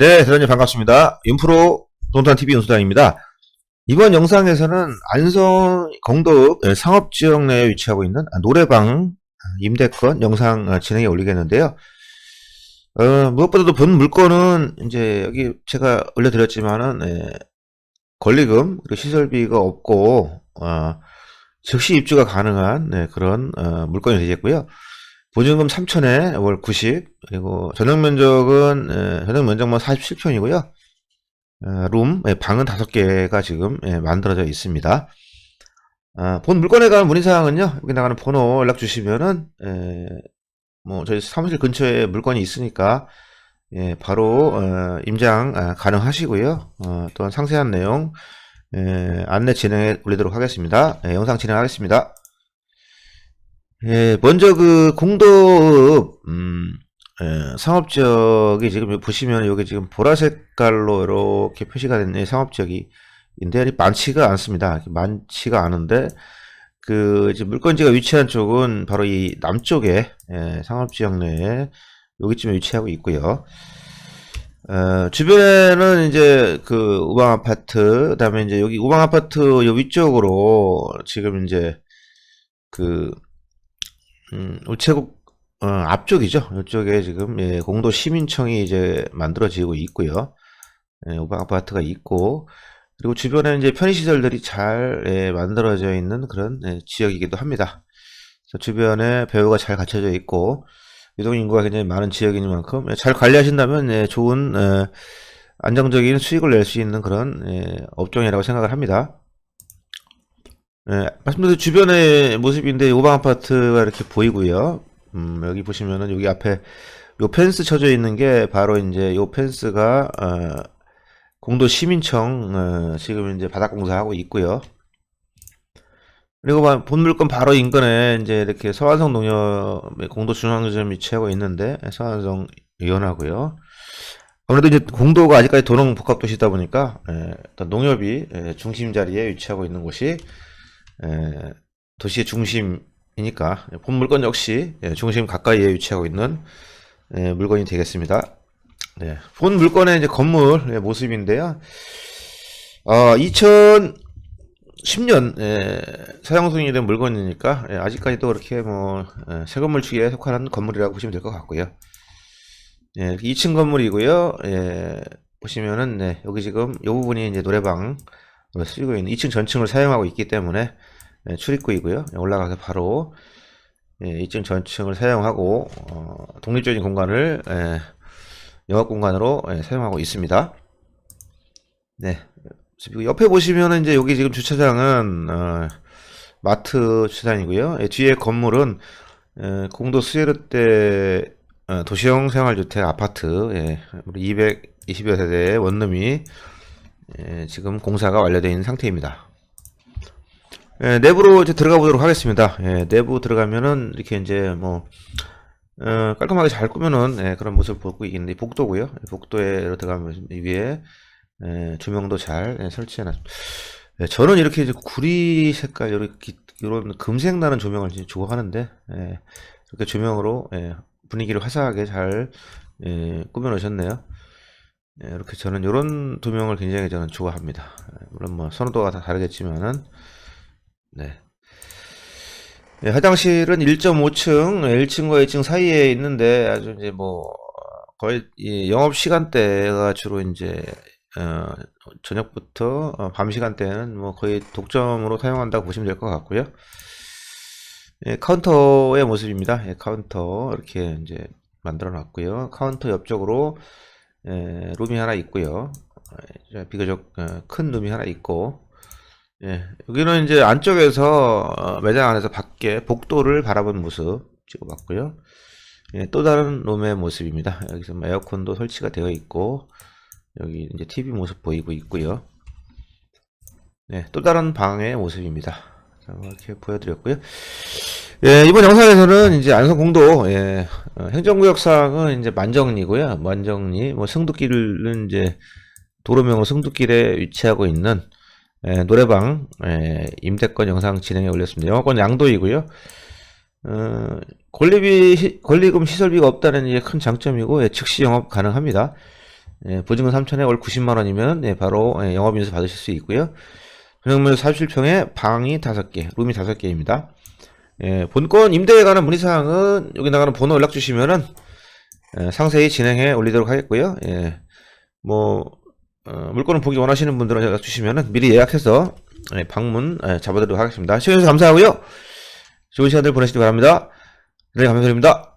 네, 대단히 반갑습니다. 윤프로 동탄TV 윤수장입니다. 이번 영상에서는 안성 공덕 상업지역 내에 위치하고 있는 노래방 임대권 영상 어, 진행에 올리겠는데요. 어, 무엇보다도 본 물건은 이제 여기 제가 올려드렸지만은 예, 권리금 그리고 시설비가 없고 어, 즉시 입주가 가능한 네, 그런 어, 물건이 되겠고요. 보증금 3천에 월 90, 그리고 전용 면적은, 에, 전용 면적만 47평이고요. 룸, 예, 방은 5개가 지금 예, 만들어져 있습니다. 아, 본 물건에 관한 문의사항은요, 여기 나가는 번호 연락 주시면은, 에, 뭐, 저희 사무실 근처에 물건이 있으니까, 예, 바로, 어, 임장 아, 가능하시고요. 어, 또한 상세한 내용, 예, 안내 진행해 올리도록 하겠습니다. 예, 영상 진행하겠습니다. 예, 먼저 그 공도읍 음, 예, 상업지역이 지금 보시면 여기 지금 보라색 깔로 이렇게 표시가 된이 상업지역이 인데 많지가 않습니다. 많지가 않은데 그 이제 물건지가 위치한 쪽은 바로 이 남쪽에 예, 상업지역 내에 여기쯤에 위치하고 있고요. 어, 주변에는 이제 그 우방 아파트, 그다음에 이제 여기 우방 아파트 요 위쪽으로 지금 이제 그 음, 우체국 어, 앞쪽이죠. 이쪽에 지금 예, 공도 시민청이 이제 만들어지고 있고요. 예, 오방 아파트가 있고 그리고 주변에 이제 편의시설들이 잘 예, 만들어져 있는 그런 예, 지역이기도 합니다. 그래서 주변에 배우가 잘 갖춰져 있고 유동 인구가 굉장히 많은 지역인 만큼 예, 잘 관리하신다면 예, 좋은 예, 안정적인 수익을 낼 수 있는 그런 예, 업종이라고 생각을 합니다. 네, 말씀드린 주변의 모습인데 오방 아파트가 이렇게 보이고요. 음, 여기 보시면은 여기 앞에 요 펜스 쳐져 있는 게 바로 이제 요 펜스가 어, 공도 시민청 어, 지금 이제 바닥 공사하고 있고요. 그리고 봐- 본 물건 바로 인근에 이제 이렇게 서안성 농협의 공도 중앙지점 위치하고 있는데 서안성 위원하고요. 아무래도 이제 공도가 아직까지 도농 복합도시다 보니까 예, 농협이 예, 중심 자리에 위치하고 있는 곳이 에, 도시의 중심이니까 본 물건 역시 예, 중심 가까이에 위치하고 있는 예, 물건이 되겠습니다. 네, 본 물건의 이제 건물 의 모습인데요. 어, 2010년 사용 승인된 물건이니까 예, 아직까지도 그렇게 뭐 예, 새 건물 축에 속하는 건물이라고 보시면 될 것 같고요. 예, 2층 건물이고요. 예, 보시면은 네, 여기 지금 이 부분이 이제 노래방 쓰고 있는 2층 전층을 사용하고 있기 때문에 예, 출입구이고요. 예, 올라가서 바로 예, 2층 전층을 사용하고 어, 독립적인 공간을 예, 영업 공간으로 예, 사용하고 있습니다. 네. 옆에 보시면은 이제 여기 지금 주차장은 어, 마트 주차장이고요. 예, 뒤에 건물은 예, 공도 어, 도시형 생활주택 아파트 예, 우리 220여 세대의 원룸이 예, 지금 공사가 완료되어 있는 상태입니다. 예, 내부로 이제 들어가 보도록 하겠습니다. 예, 내부 들어가면은 이렇게 이제 뭐 어, 깔끔하게 잘 꾸며놓은 예, 그런 모습을 보고 있는데 복도고요. 복도에 들어가면 위에 예, 조명도 잘 예, 설치해 놨습니다. 예, 저는 이렇게 이제 구리 색깔 이렇게 이런 금색 나는 조명을 좋아하는데 예, 이렇게 조명으로 예, 분위기를 화사하게 잘 예, 꾸며놓으셨네요. 예, 이렇게 저는 이런 조명을 굉장히 저는 좋아합니다. 예, 물론 뭐 선호도가 다 다르겠지만은 네. 예, 화장실은 1.5층, 1층과 2층 사이에 있는데 아주 이제 뭐 거의 이 영업 시간대가 주로 이제 어, 저녁부터 어, 밤 시간대는 뭐 거의 독점으로 사용한다고 보시면 될 것 같고요. 예, 카운터의 모습입니다. 예, 카운터 이렇게 이제 만들어 놨고요. 카운터 옆쪽으로 예, 룸이 하나 있고요. 예, 비교적 어, 큰 룸이 하나 있고 예, 여기는 이제 안쪽에서 어, 매장 안에서 밖에 복도를 바라본 모습 찍어봤고요. 예, 또 다른 룸의 모습입니다. 여기서 뭐 에어컨도 설치가 되어 있고 여기 이제 TV 모습 보이고 있고요. 네, 또 다른 방의 모습입니다. 이렇게 보여드렸고요. 예, 이번 영상에서는 이제 안성공도 예, 어, 행정구역상은 이제 만정리고요. 만정리 뭐 승두길은 이제 도로명으로 승두길에 위치하고 있는 예, 노래방 예, 임대권 영상 진행해 올렸습니다. 영화권 양도이고요. 어, 권리비 시- 권리금 시설비가 없다는 게큰 장점이고 예, 즉시 영업 가능합니다. 예, 보증금 3천에 월 90만 원이면 예, 바로 예, 영업인수 받으실 수 있고요. 전용면 47평에 방이 5개, 룸이 5개입니다. 예, 본건 임대에 관한 문의사항은 여기 나가는 번호 연락 주시면은 예, 상세히 진행해 올리도록 하겠고요. 예, 뭐 어, 물건을 보기 원하시는 분들은 연락 주시면은 미리 예약해서 예, 방문 예, 잡아드리도록 하겠습니다. 시청해주셔서 감사하고요. 좋은 시간들 보내시기 바랍니다. 네, 감사드립니다.